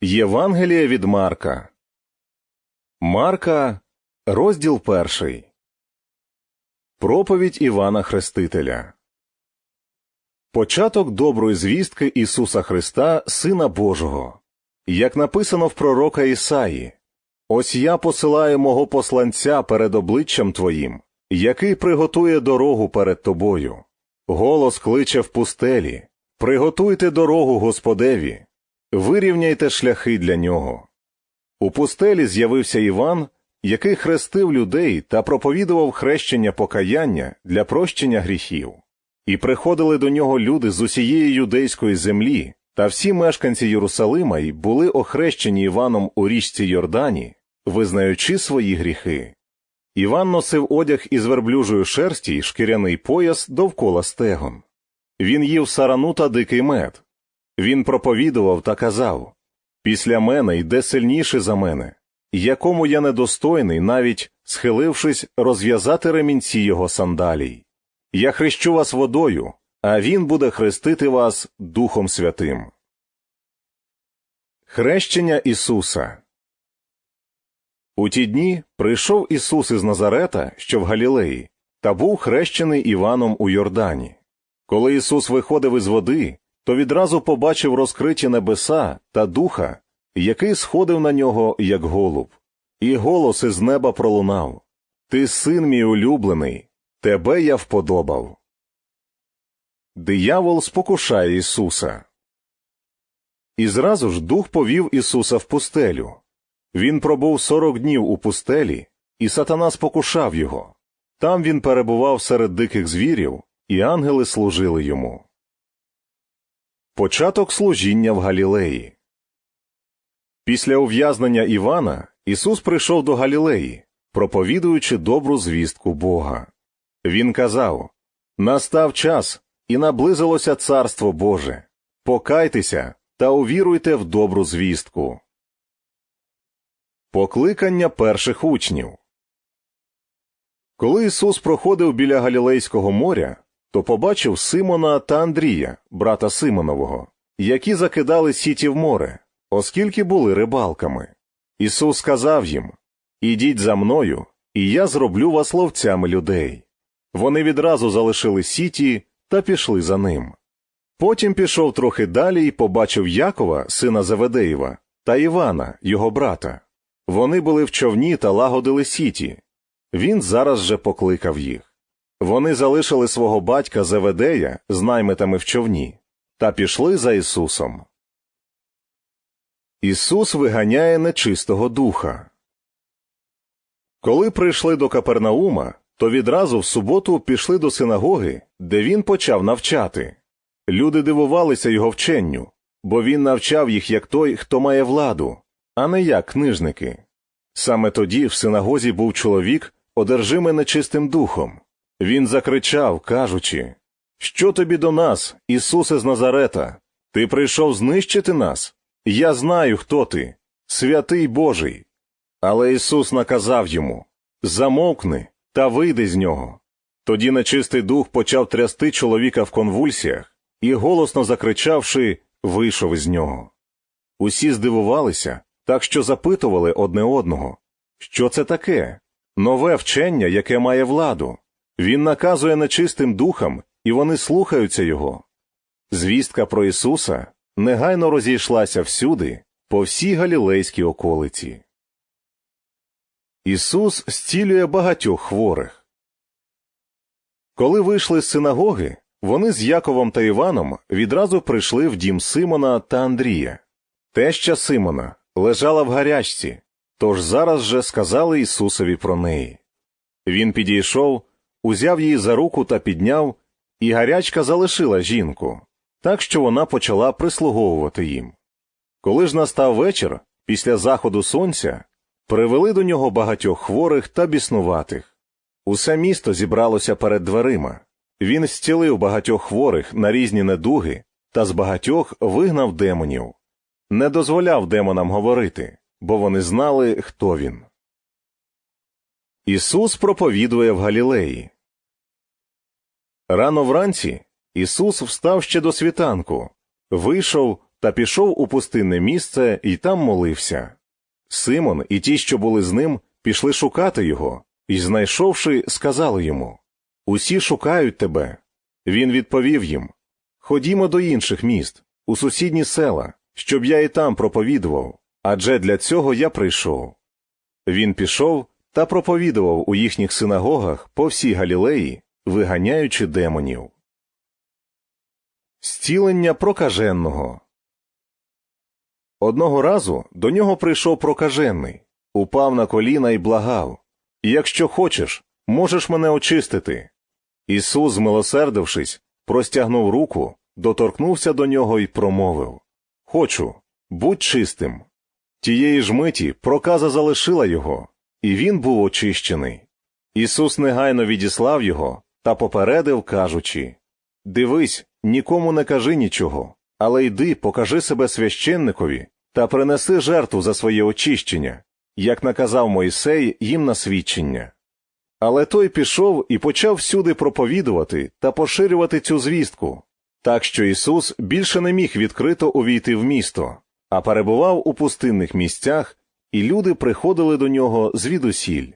Євангеліє від Марка. Марка, розділ перший. Проповідь Івана Хрестителя. Початок доброї звістки Ісуса Христа, Сина Божого. Як написано в пророка Ісаї: Ось я посилаю мого посланця перед обличчям Твоїм, який приготує дорогу перед тобою. Голос кличе в пустелі. Приготуйте дорогу Господеві, вирівняйте шляхи для нього. У пустелі з'явився Іван, який хрестив людей та проповідував хрещення покаяння для прощення гріхів. І приходили до нього люди з усієї юдейської землі, та всі мешканці Єрусалима й були охрещені Іваном у річці Йордані, визнаючи свої гріхи. Іван носив одяг із верблюжої шерсті й шкіряний пояс довкола стегон. Він їв сарану та дикий мед. Він проповідував та казав Після мене йде сильніше за мене, якому я недостойний, навіть схилившись, розв'язати ремінці його сандалій. Я хрещу вас водою, а він буде хрестити вас Духом Святим. Хрещення Ісуса У ті дні прийшов Ісус із Назарета, що в Галілеї, та був хрещений Іваном у Йордані. Коли Ісус виходив із води, то відразу побачив розкриті небеса та духа, який сходив на нього, як голуб, і голос із неба пролунав Ти син мій улюблений, тебе я вподобав. Диявол спокушає Ісуса. І зразу ж дух повів Ісуса в пустелю. Він пробув сорок днів у пустелі, і сатана спокушав його. Там він перебував серед диких звірів, і ангели служили йому. Початок служіння в Галілеї. Після ув'язнення Івана Ісус прийшов до Галілеї, проповідуючи добру звістку Бога. Він казав Настав час, і наблизилося Царство Боже. Покайтеся та увіруйте в добру звістку. Покликання перших учнів. Коли Ісус проходив біля Галілейського моря, то побачив Симона та Андрія, брата Симонового, які закидали сіті в море, оскільки були рибалками. Ісус сказав їм Ідіть за мною, і я зроблю вас ловцями людей. Вони відразу залишили сіті та пішли за ним. Потім пішов трохи далі і побачив Якова, сина Заведеєва, та Івана, його брата. Вони були в човні та лагодили сіті. Він зараз же покликав їх. Вони залишили свого батька Заведея з наймитами в човні та пішли за Ісусом. Ісус виганяє нечистого духа. Коли прийшли до Капернаума, то відразу в суботу пішли до синагоги, де він почав навчати. Люди дивувалися його вченню, бо він навчав їх як той, хто має владу, а не як книжники. Саме тоді в синагозі був чоловік, одержимий нечистим духом. Він закричав, кажучи Що тобі до нас, Ісусе з Назарета? Ти прийшов знищити нас? Я знаю, хто ти, святий Божий. Але Ісус наказав йому Замовкни та вийди з нього. Тоді нечистий дух почав трясти чоловіка в конвульсіях і, голосно закричавши, вийшов із нього. Усі здивувалися, так що запитували одне одного, що це таке нове вчення, яке має владу. Він наказує нечистим духам, і вони слухаються його. Звістка про Ісуса негайно розійшлася всюди, по всій галілейській околиці. Ісус зцілює багатьох хворих. Коли вийшли з синагоги, вони з Яковом та Іваном відразу прийшли в дім Симона та Андрія. Теща Симона лежала в гарячці, тож зараз же сказали Ісусові про неї. Він підійшов, узяв її за руку та підняв, і гарячка залишила жінку, так що вона почала прислуговувати їм. Коли ж настав вечір, після заходу сонця, привели до нього багатьох хворих та біснуватих. Усе місто зібралося перед дверима. Він зцілив багатьох хворих на різні недуги та з багатьох вигнав демонів, не дозволяв демонам говорити, бо вони знали, хто він. Ісус проповідує в Галілеї. Рано вранці Ісус встав ще до світанку, вийшов, та пішов у пустинне місце і там молився. Симон і ті, що були з ним, пішли шукати його, і, знайшовши, сказали йому Усі шукають тебе. Він відповів їм Ходімо до інших міст, у сусідні села, щоб я і там проповідував, адже для цього я прийшов. Він пішов та проповідував у їхніх синагогах по всій Галілеї, виганяючи демонів. Зцілення прокаженого Одного разу до нього прийшов прокажений, упав на коліна і благав Якщо хочеш, можеш мене очистити. Ісус, змилосердившись, простягнув руку, доторкнувся до нього і промовив Хочу, будь чистим. Тієї ж миті проказа залишила його, і він був очищений. Ісус негайно відіслав його та попередив, кажучи Дивись, нікому не кажи нічого, але йди, покажи себе священникові та принеси жертву за своє очищення, як наказав Мойсей їм на свідчення. Але той пішов і почав всюди проповідувати та поширювати цю звістку, так що Ісус більше не міг відкрито увійти в місто, а перебував у пустинних місцях, і люди приходили до нього звідусіль.